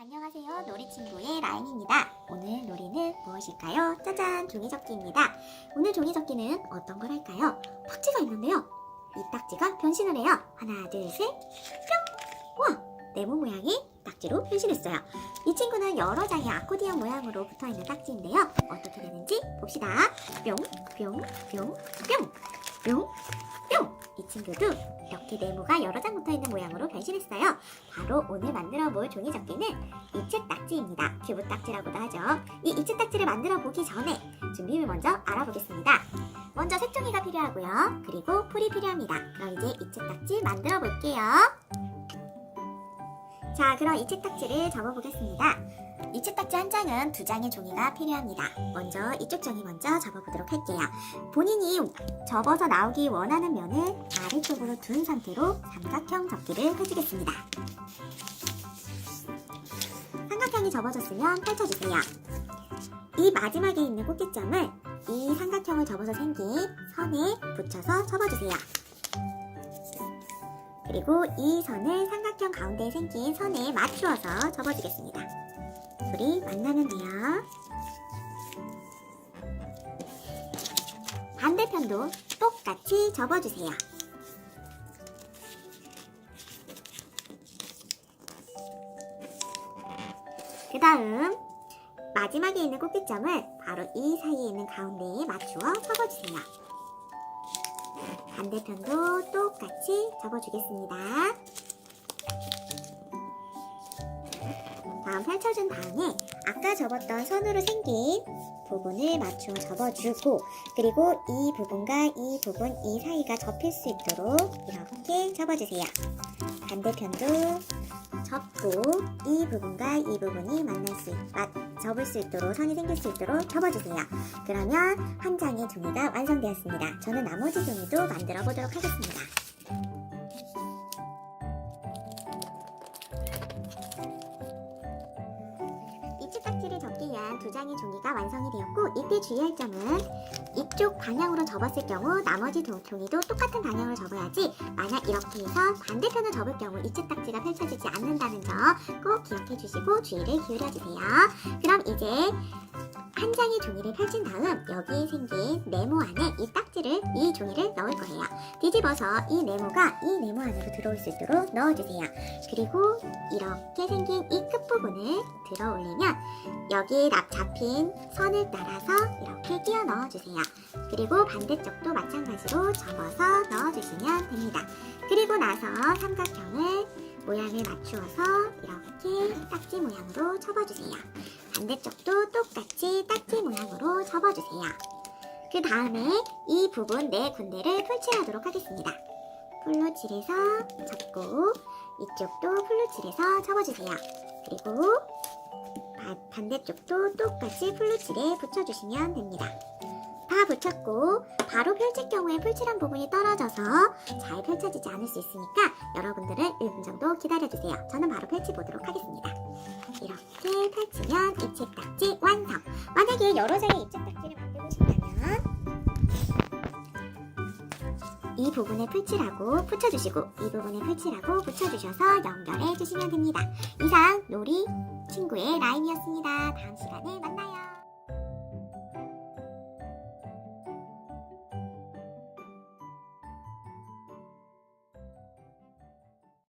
안녕하세요. 놀이친구의 라인입니다. 오늘 놀이는 무엇일까요? 짜잔! 종이접기입니다. 오늘 종이접기는 어떤 걸 할까요? 딱지가 있는데요. 이 딱지가 변신을 해요. 하나, 둘, 셋, 뿅! 와! 네모 모양의 딱지로 변신했어요. 이 친구는 여러 장의 아코디언 모양으로 붙어있는 딱지인데요. 어떻게 되는지 봅시다. 뿅, 뿅, 뿅, 뿅, 뿅, 뿅! 이 친구도 이렇게 네모가 여러 장 붙어있는 모양으로 변신했어요. 바로 오늘 만들어 볼 종이 접기는 이체 딱지입니다. 큐브 딱지라고도 하죠. 이 이체 딱지를 만들어 보기 전에 준비물 먼저 알아보겠습니다. 먼저 색종이가 필요하고요. 그리고 풀이 필요합니다. 그럼 이제 이체 딱지 만들어 볼게요. 자, 그럼 이체 딱지를 접어 보겠습니다. 이체 딱지 한 장은 두 장의 종이가 필요합니다. 먼저 이쪽 종이 먼저 접어 보도록 할게요. 본인이 접어서 나오기 원하는 면을 아래쪽으로 둔 상태로 삼각형 접기를 해주겠습니다. 삼각형이 접어졌으면 펼쳐주세요. 이 마지막에 있는 꼭지점을 이 삼각형을 접어서 생긴 선에 붙여서 접어주세요. 그리고 이 선을 삼각형 가운데에 생긴 선에 맞추어서 접어주겠습니다. 둘이 만나는데요. 반대편도 똑같이 접어주세요. 그 다음 마지막에 있는 꼭지점을 바로 이 사이에 있는 가운데에 맞추어 접어주세요. 반대편도 똑같이 접어주겠습니다. 다음 펼쳐준 다음에 아까 접었던 선으로 생긴 부분을 맞추어 접어주고 그리고 이 부분과 이 부분 이 사이가 접힐 수 있도록 이렇게 접어주세요. 반대편도 접고 이 부분과 이 부분이 만날 수, 있, 맞, 접을 수 있도록 선이 생길 수 있도록 접어주세요. 그러면 한 장의 종이가 완성되었습니다. 저는 나머지 종이도 만들어 보도록 하겠습니다. 두 장의 종이가 완성이 되었고 이때 주의할 점은 이쪽 방향으로 접었을 경우 나머지 두 종이도 똑같은 방향으로 접어야지 만약 이렇게 해서 반대편을 접을 경우 이치 딱지가 펼쳐지지 않는다는 점 꼭 기억해 주시고 주의를 기울여 주세요. 그럼 이제 한 장의 종이를 펼친 다음 여기에 생긴 네모 안에 이 딱지를 이 종이를 넣을 거예요. 뒤집어서 이 네모가 이 네모 안으로 들어올 수 있도록 넣어주세요. 그리고 이렇게 생긴 이 끝부분을 들어 올리면 여기에 납 잡힌 선을 따라서 이렇게 끼워 넣어주세요. 그리고 반대쪽도 마찬가지로 접어서 넣어주시면 됩니다. 그리고 나서 삼각형을 모양을 맞추어서 이렇게 딱지 모양으로 접어주세요. 반대쪽도 똑같이 딱지 모양으로 접어주세요. 그 다음에 이 부분 네 군데를 풀칠하도록 하겠습니다. 풀로 칠해서 접고 이쪽도 풀로 칠해서 접어주세요. 그리고 바- 반대쪽도 똑같이 풀로 칠해 붙여주시면 됩니다. 다 붙였고 바로 펼칠 경우에 풀칠한 부분이 떨어져서 잘 펼쳐지지 않을 수 있으니까 여러분들은 1분 정도 기다려주세요. 저는 바로 펼쳐보도록 하겠습니다. 이렇게 펼치면 입체 딱지 완성! 만약에 여러 장의 입체 딱지를 만들고 싶다면 이 부분에 풀칠하고 붙여주시고 이 부분에 풀칠하고 붙여주셔서 연결해 주시면 됩니다. 이상 놀이 친구의 라임이었습니다. 다음 시간에 만나요.